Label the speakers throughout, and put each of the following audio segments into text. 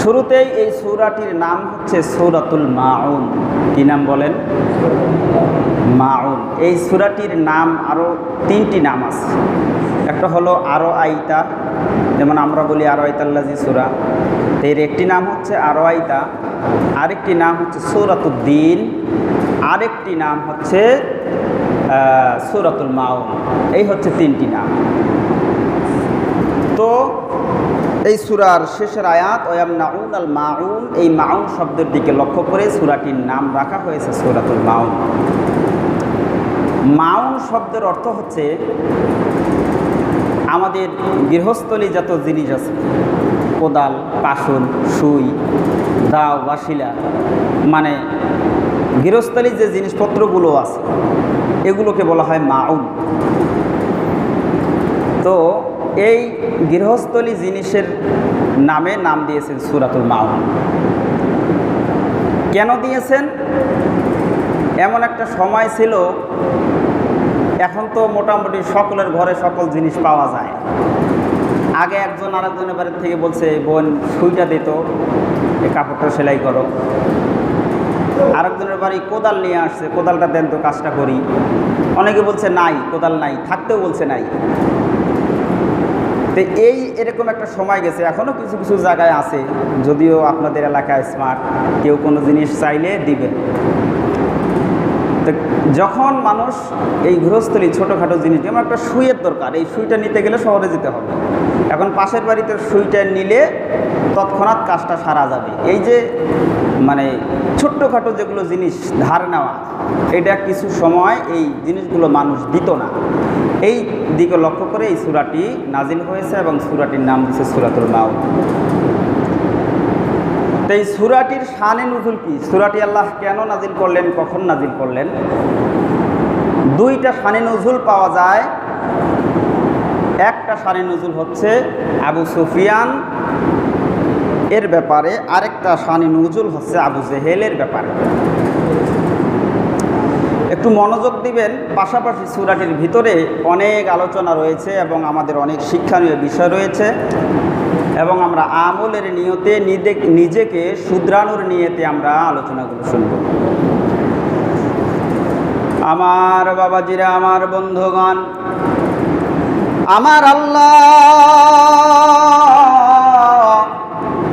Speaker 1: শুরুতেই এই সৌরাটির নাম হচ্ছে সৌরাতুল মাউন। কি নাম বলেন? মাউন। এই সূরাটির নাম আরও তিনটি নাম আছে। একটা হলো আরও আইতা, যেমন আমরা বলি আরও আইতাল্লাজি সুরা। এর একটি নাম হচ্ছে আরও আইতা, আরেকটি নাম হচ্ছে সৌরাতুদ্দিন আরেকটি নাম হচ্ছে সূরাতুল মাউন। এই হচ্ছে তিনটি নাম। তো এই সুরার শেষের আয়াত ওয়াম নাউন আল মাউন এই মাউন শব্দের দিকে লক্ষ্য করে সুরাটির নাম রাখা হয়েছে সুরাতুল মাউন। মাউন শব্দের অর্থ হচ্ছে আমাদের গৃহস্থলী যত জিনিস আছে, কোদাল পাশুন সুই, দাও, বাসিলা মানে গৃহস্থলী যে জিনিসপত্রগুলো আছে, এগুলোকে বলা হয় মাউন। তো এই গৃহস্থলী জিনিসের নামে নাম দিয়েছেন সুরাতুল মাউন। কেন দিয়েছেন? এমন একটা সময় ছিল, এখন তো মোটামুটি সকলের ঘরে সকল জিনিস পাওয়া যায়। আগে একজন আরেকজনের বাড়ির থেকে বলছে, বোন, সুইটা দিত কাপড়টা সেলাই করো। আরেকজনের বাড়ি কোদাল নিয়ে আসছে, কোদালটা দেন তো, কাজটা করি। অনেকে বলছে, নাই, কোদাল নাই। থাকতেও বলছে, নাই। তো এই এরকম একটা সময় গেছে এখনও কিছু কিছু জায়গায় আছে, যদিও আপনাদের এলাকায় স্মার্ট কেউ কোনো জিনিস চাইলে দিবে। যখন মানুষ এই গৃহস্থলী ছোটোখাটো জিনিস, যেমন একটা সুইয়ের দরকার, এই সুইটা নিতে গেলে শহরে যেতে হবে। এখন পাশের বাড়িতে সুইটা নিলে তৎক্ষণাৎ কাজটা সারা যাবে। এই যে মানে ছোট্টখাটো যেগুলো জিনিস ধার নেওয়া, এটা কিছু সময় এই জিনিসগুলো মানুষ দিত না। এই দিকে লক্ষ্য করে এই সুরাটি নাজিল হয়েছে এবং সুরাটির নাম দিচ্ছে সুরাতুল মাউন তো এই সুরাটির শানে নজুল কি? সুরাটি আল্লাহ কেন নাজিল করলেন, কখন নাজিল করলেন? দুইটা শানে নজুল পাওয়া যায়। একটা শানে নজুল হচ্ছে আবু সুফিয়ান এর ব্যাপারে, আরেকটা শানে নজুল হচ্ছে আবু জেহেলের ব্যাপারে। একটু মনোযোগ দিবেন, পাশাপাশি সুরাটির ভিতরে অনেক আলোচনা রয়েছে এবং আমাদের অনেক শিক্ষণীয় বিষয় রয়েছে। এবং আমরা আমলের নিয়তে নিজে- নিজেকে শুধরানোর নিয়তে আমরা আলোচনাগুলো শুনব। আমার বাবাজিরা, আমার বন্ধুগণ, আমার আল্লাহ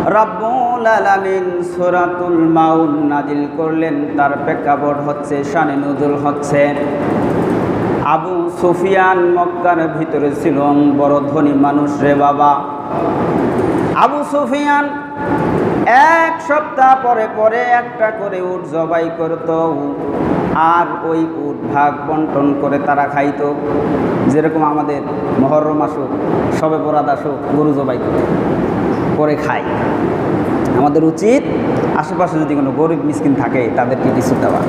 Speaker 1: রাব্বুল আলামিন সূরাতুল মাউন নাজিল করলেন। তার প্রেক্ষাপট হচ্ছে, শানে নজুল হচ্ছে। আবু সুফিয়ান মক্কার ভিতরে ছিল, বড় ধনী মানুষ রে বাবা। আবু সুফিয়ান এক সপ্তাহ পরে পরে একটা করে উট জবাই করত, আর ওই উট ভাগ বন্টন করে তারা খাইত। যেরকম আমাদের মহরম আসুক সবে বরাদ আসুক, গরু জবাই করে করে খায়। আমাদের উচিত আশেপাশে যদি কোনো গরিব মিসকিন থাকে, তাদেরকে কিছু দেওয়া।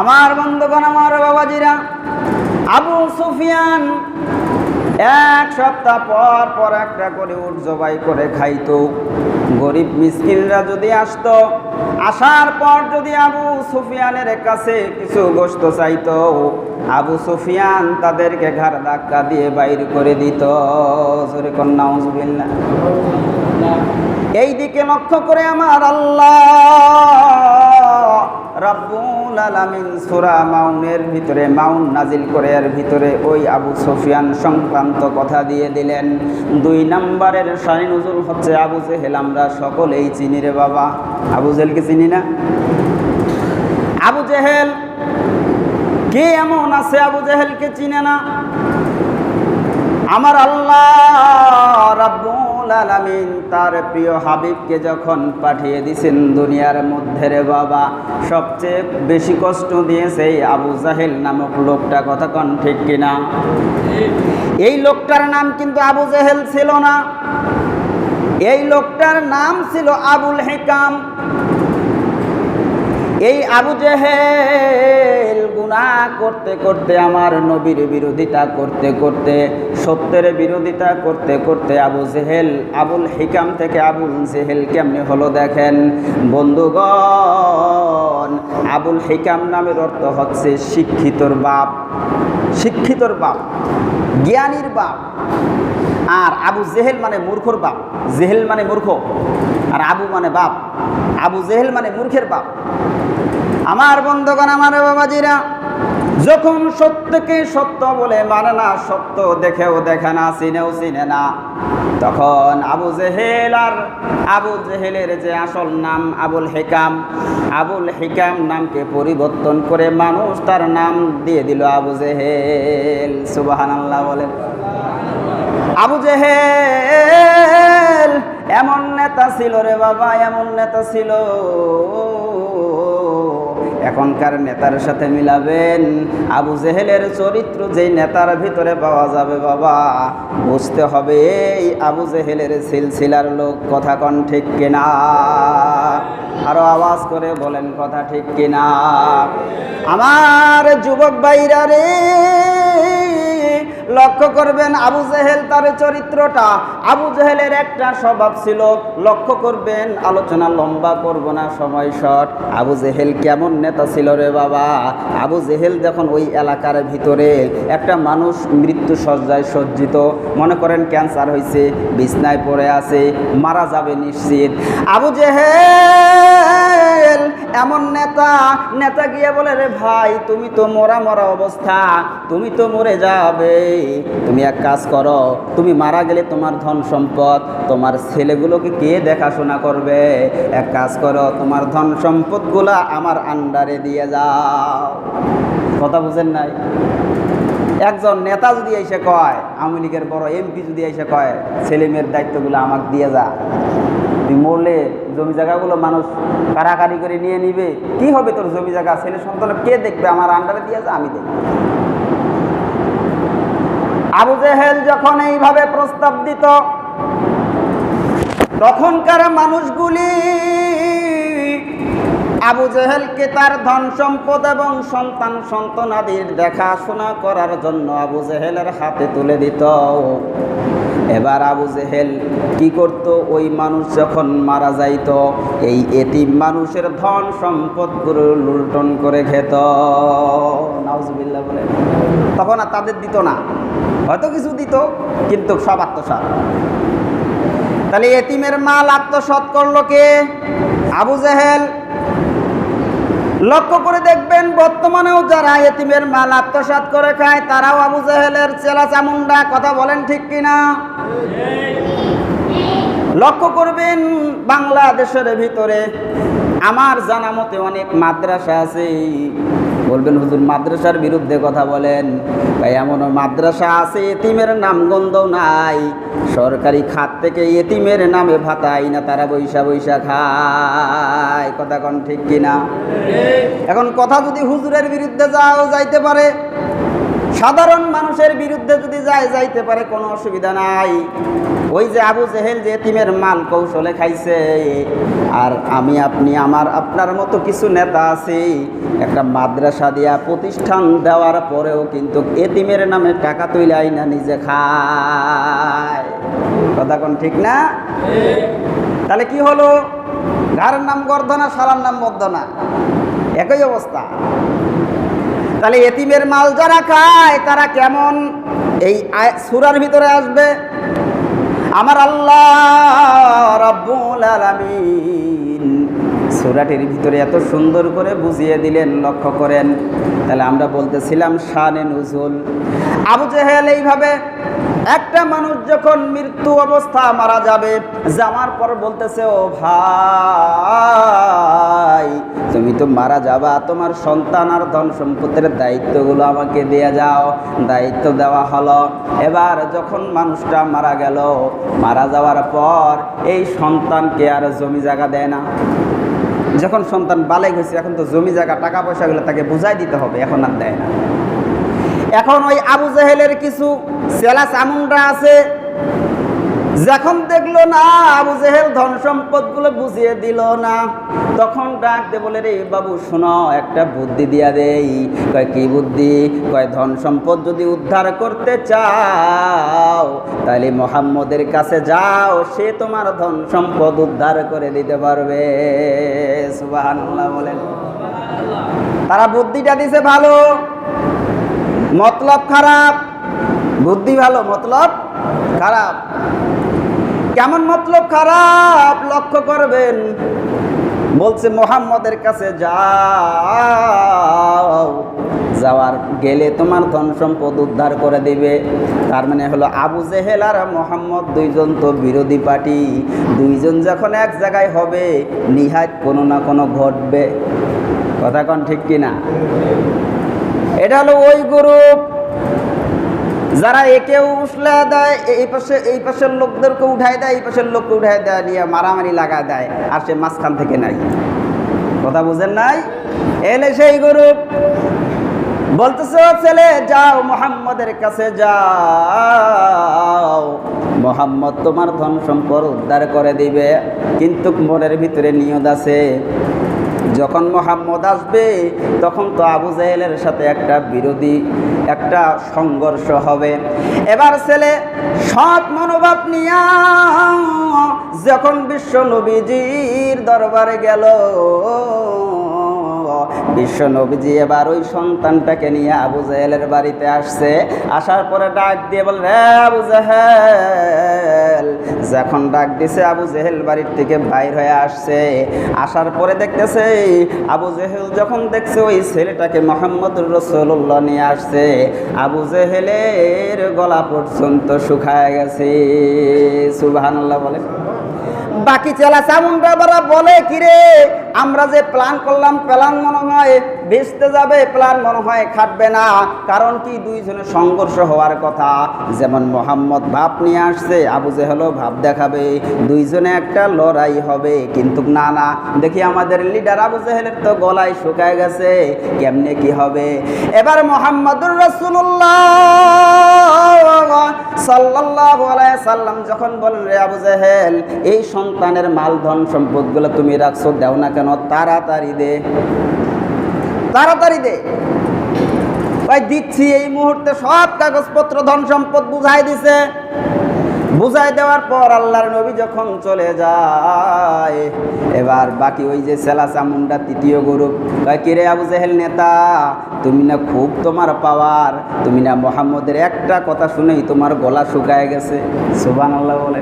Speaker 1: আমার বন্ধুগণ, আমার বাবাজিরা, আবু সুফিয়ান এক সপ্তাহ পর পর একটা করে উট জবাই করে খাইতো। গরিব মিসকিনরা যদি আসতো, আসার পর যদি আবু সুফিয়ানের কাছে কিছু গোস্ত চাইতো, আবু সুফিয়ান তাদেরকে ঘাড় ধাক্কা দিয়ে বাইর করে দিত। এই দিকে লক্ষ্য করে আমার আল্লাহ। রাব্বুল আলামিন সূরা মাউনের ভিতরে মাউন নাজিল করে এর ভিতরে ওই আবু সুফিয়ান সংক্রান্ত কথা দিয়ে দিলেন। দুই নম্বরের শানি নজুল হচ্ছে আবু জেহেল, আমরা সকলেই চিনি রে বাবা। আবু জেহেলকে চিনি না? আবু জেহেল, কে এমন আছে আবু জেহেলকে চিনে না? আমার আল্লাহ রাব্বুল আলামিন তার প্রিয় হাবিবকে যখন পাঠিয়ে দিছেন দুনিয়ার মধ্যে রে বাবা, সবচেয়ে বেশি কষ্ট দিয়েছে এই আবু জাহেল নামক লোকটা কথা কন ঠিক কিনা? এই লোকটার নাম কিন্তু আবু জাহেল ছিল না। এই লোকটার নাম ছিল আবুল হেকাম। এই আবু জেহেল গুনাহ করতে করতে, আমার নবীর বিরোধিতা করতে করতে সত্যের বিরোধিতা করতে করতে আবু জেহেল, আবুল হিকাম থেকে আবুল জেহেল কেমনি হলো দেখেন? বন্ধুগণ, আবুল হিকাম নামের অর্থ হচ্ছে শিক্ষিতর বাপ। শিক্ষিতর বাপ, জ্ঞানীর বাপ। আর আবু জেহেল মানে মূর্খর বাপ। জেহেল মানে মূর্খ। আর আবু মানে বাপ। আবু জেহেল মানে মূর্খের বাপ। আমার বন্ধুগণ, আমার বাবাজিরা যখন সত্যকে সত্য বলে মানে না, সত্য দেখেও দেখে না, চিনেও চিনে না, তখন আবু জেহেল আর আবু জেহেলের যে আসল নাম আবুল হেকাম আবুল হেকাম নামকে পরিবর্তন করে মানুষ তার নাম দিয়ে দিল আবু জেহেল। সুবাহান আল্লাহ বলেন। আবু জেহেল, এমন নেতা ছিল রে বাবা, এমন নেতা ছিল। এখনকার নেতার সাথে মিলাবেন। আবু জেহেলের চরিত্র যেই নেতার ভিতরে পাওয়া যাবে বাবা, বুঝতে হবে এই আবু জেহেলের সিলসিলার লোক কথা কন ঠিক কিনা? আরও আওয়াজ করে বলেন কথা ঠিক কিনা? আমার যুবক বাইরা রে লক্ষ্য করবেন আবু জেহেল তার চরিত্রটা। আবু জেহেলের একটা স্বভাব ছিল, লক্ষ্য করবেন, আলোচনা লম্বা করব না, সময় শর্ট। আবু জেহেল কেমন নেতা ছিল রে বাবা? আবু জেহেল যখন ওই এলাকার ভিতরে একটা মানুষ মৃত্যু সজ্জায় সজ্জিত, মনে করেন ক্যান্সার হয়েছে বিছনায় পড়ে আছে, মারা যাবে নিশ্চিত। আবু জেহেল! এমন নেতা নেতা গিয়ে বলে, রে ভাই, তুমি তো মরা মরা অবস্থা, তুমি তো মরে যাবে। তুমি এক কাজ করো, তুমি মারা গেলে তোমার ধন সম্পদ, তোমার ছেলেগুলোকে কে দেখাশোনা করবে? এক কাজ করো, তোমার ধন সম্পদগুলা আমার আন্ডারে দিয়ে যাও। কথা বুঝেন নাই? একজন নেতা যদি এসে কয়, আওয়ামী লীগের বড় এমপি যদি এসে কয় ছেলে মেয়ের দায়িত্বগুলো আমাকে দিয়ে যা। তুই মরলে জমি জায়গাগুলো মানুষ কারাকারি করে নিয়ে নিবে। কি হবে তোর জমি জায়গা? ছেলে সন্তান কে দেখবে? আমার আন্ডারে দিয়ে যা, আমি দেখব। আবু জেহেল যখন এইভাবে প্রস্তাব দিত, তখনকার মানুষগুলি আবু জেহেলকে তার ধন সম্পদ এবং সন্তান সন্তানাদির দেখাশোনা করার জন্য আবু জেহেলের হাতে তুলে দিত। এবার আবু জেহেল কি করত? ওই মানুষ যখন মারা যাইত, এই এতিম মানুষের ধন সম্পদগুলো লুলটন করে খেত। নাউজুবিল্লাহ বলে। তখন আর তাদের দিত না। হয়তো কিছু দিত, কিন্তু সব আত্মসাৎ। তাহলে এতিমের মাল আত্মসাৎ করল কে? আবু জেহেল লক্ষ্য করে দেখবেন বর্তমানেও যারা এতিমের মাল আত্মসাৎ করে খায়, তারাও আবু জেহেলের চেলা চামুন্ডা কথা বলেন ঠিক কিনা? লক্ষ্য করবেন বাংলাদেশের ভিতরে আমার জানা মতে অনেক মাদ্রাসা আছে। বলবেন, হুজুর, মাদ্রাসার বিরুদ্ধে কথা বলেন। ভাই এমন মাদ্রাসা আছে, এতিমের নাম গন্ধ নাই। সরকারি খাত থেকে এতিমের নামে ভাতাই না, তারা বৈশা বৈশা খায়। কথা কন ঠিক কিনা এখন কথা যদি হুজুরের বিরুদ্ধে যাও, যাইতে পারে। সাধারণ মানুষের বিরুদ্ধে যদি যায়, যাইতে পারে, কোনো অসুবিধা নাই। ওই যে আবু জেহেল যে এতিমের মাল কৌশলে খাইছে, আর আমি আপনি আমার আপনার মতো কিছু নেতা আছে। একটা মাদ্রাসা দিয়া প্রতিষ্ঠান দেওয়ার পরেও কিন্তু এতিমের নামে টাকা তুইলাই না নিজে খায়। কথা কোন ঠিক না? তাহলে কি হলো? ঘরের নাম গর্ধনা সালার নাম মর্দনা। একই অবস্থা। তাহলে এতিমের মাল যারা খায়, তারা কেমন? এই সুরার ভিতরে আসবে। আমার আল্লাহ রব্বুল সুরাটির ভিতরে এত সুন্দর করে বুঝিয়ে দিলেন, লক্ষ্য করেন। তাহলে আমরা বলতেছিলাম শানে নুজুল। আবু জেহেল এইভাবে একটা মানুষ যখন মৃত্যু অবস্থা মারা যাবে, যাওয়ার পর বলতেছে, ও ভাই, তুমি তো মারা যাবা। তোমার সন্তান আর ধন সম্পত্তির দায়িত্বগুলো আমাকে দিয়ে যাও। দায়িত্ব দেওয়া হলো। এবার যখন মানুষটা মারা গেল, মারা যাওয়ার পর এই সন্তানকে আর জমি জায়গা দেয় না। যখন সন্তান বালেক হয়েছে, এখন তো জমি জায়গা, টাকা পয়সাগুলো তাকে বুঝাই দিতে হবে, এখন আর দেয় না। এখন ওই আবু জাহেলের কিছু সেলা চামুন্ডা আছে। যখন দেখল না, আবু জেহেল ধন সম্পদগুলো বুঝিয়ে দিল না, তখন ডাক দে বলে, রে বাবু, শোনো, একটা বুদ্ধি দিয়া দেই। কয়, কি বুদ্ধি? কয়, ধন সম্পদ যদি উদ্ধার করতে চাও তাহলে মোহাম্মদের কাছে যাও, সে তোমার ধন সম্পদ উদ্ধার করে দিতে পারবে। সুবহানাল্লাহ বলেন। তারা বুদ্ধিটা দিছে ভালো। মতলব খারাপ। বুদ্ধি ভালো, মতলব খারাপ। কেমন মতলব খারাপ? লক্ষ্য করবেন। বলছে, মোহাম্মদের কাছে যাও। যাওয়ার গেলে তোমার ধন সম্পদ উদ্ধার করে দিবে। তার মানে হলো, আবু জেহেল আর মোহাম্মদ দুইজন তো বিরোধী পার্টি। দুইজন যখন এক জায়গায় হবে, নিহাত কোনো না কোনো ঘটবে। কথা কন ঠিক কিনা? এটা হলো ওই গ্রুপ যারা একে উঠলে দেয়, এই পাশে, এই পাশের লোকদেরকে উঠাই দেয়, এই পাশের লোককে উঠাই দেয় নিয়ে মারামারি লাগা দেয়, আর সে মাঝখান থেকে নাই কথা বুঝেন নাই? এলে সেই গ্রুপ বলতেছে "ও ছেলে, যাও মোহাম্মদের কাছে যাও। মোহাম্মদ তোমার ধন সম্পদ উদ্ধার করে দিবে, কিন্তু মনের ভিতরে নিয়ত আছে। যখন মোহাম্মদ আসবে, তখন তো আবু জাহেলের সাথে একটা বিরোধী, একটা সংঘর্ষ হবে। এবার ছেলে সৎ মনোভাব নিয়া যখন বিশ্ব নবীজির দরবারে গেল বিশ্ব নবীজি এবার ওই সন্তানটাকে নিয়ে আবু জাহেলের বাড়িতে আসছে। আসার পরে ডাক দিয়ে বল রে আবু জাহেল! যখন ডাক দিছে, আবু জেহেল বাড়ির থেকে বাইর হয়ে আসছে। আসার পরে দেখতেছে, আবু জেহেল যখন দেখছে, ওই ছেলেটাকে মোহাম্মদুর রসুল্লাহ নিয়ে আসছে। আবু জেহেলের গলা পর্যন্ত শুকায় গেছে। সুবহানাল্লাহ বলে। বাকি চেলা চামুন্ডা বারা বলে, কিরে, আমরা যে প্ল্যান করলাম প্ল্যান মনে হয় বেচতে যাবে প্ল্যান মনে হয় খাটবে না। কারণ কি? দুইজনের সংঘর্ষ হওয়ার কথা। যেমন মোহাম্মদ ভাব নিয়ে আসছে, আবু জেহেলও ভাব দেখাবে, দুইজনে একটা লড়াই হবে। কিন্তু না না, দেখি আমাদের লিডার আবু জেহেলের তো গলায় শুকায় গেছে, কেমনে কি হবে? এবার মোহাম্মদুর রসুল্লাহ সাল্লাল্লাহু আলাইহি সাল্লাম যখন বলেন, রে আবু জাহেল, এই সন্তানের মাল ধন সম্পদগুলো তুমি রাখছো, দাও না কেন? তাড়াতাড়ি দে। তাড়াতাড়ি দে। ভাই, দিচ্ছি এই মুহূর্তে সব কাগজপত্র ধন সম্পদ বুঝাই দিছে। বুঝাই দেওয়ার পর আল্লাহর নবী যখন চলে যায়, এবার বাকি ওই যে সেলা চামুন্ডা তৃতীয় কয়, কিরে আবু জেহেল নেতা, তুমি না খুব তোমার পাওয়ার, তুমি না মোহাম্মদের একটা কথা শুনেই তোমার গলা শুকায় গেছে? সুবান আল্লাহ বলে।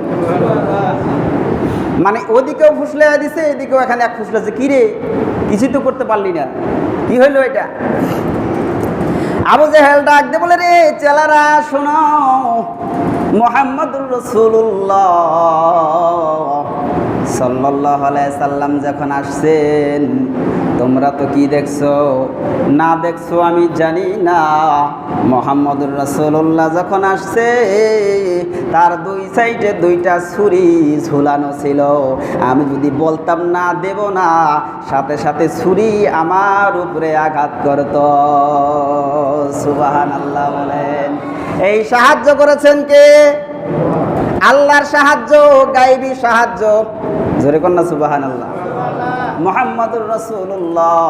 Speaker 1: মানে ওদিকেও ফুসলে দিছে, এদিকেও এখানে এক ফুসলেছে কিরে কিছু তো করতে পারলি না। কি হইল এটা? আবু জেহেল ডাক দে বলে, রে, চেলারা, শোনো মোহাম্মদুর রসুল্লাহ সাল্লাহ সাল্লাম যখন আসছেন, তোমরা তো কি দেখছ? না দেখছ আমি জানি না। মোহাম্মদুর রসুল্লাহ যখন আসছে, তার দুই সাইডে দুইটা ছুরি ঝুলানো ছিল। আমি যদি বলতাম না দেব না, সাথে সাথে ছুরি আমার উপরে আঘাত করত। সুবাহান আল্লাহ বলেন। এই সাহায্য করেছেন কে? আল্লাহর সাহায্য, গাইবি সাহায্য। জোরে কন্যা সুবাহান আল্লাহ মোহাম্মদুর রসুল্লাহ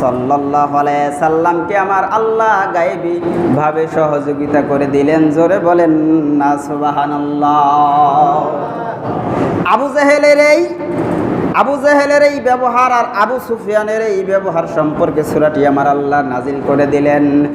Speaker 1: সাল্লাহ সাল্লামকে আমার আল্লাহ গায়েবী ভাবে সহযোগিতা করে দিলেন। জোরে বলেন না সুবাহান আবু জাহেলের এই, আবু জাহেলের এই ব্যবহার আর আবু সুফিয়ানের এই ব্যবহার সম্পর্কে সুরাটি আমার আল্লাহ নাজিল করে দিলেন।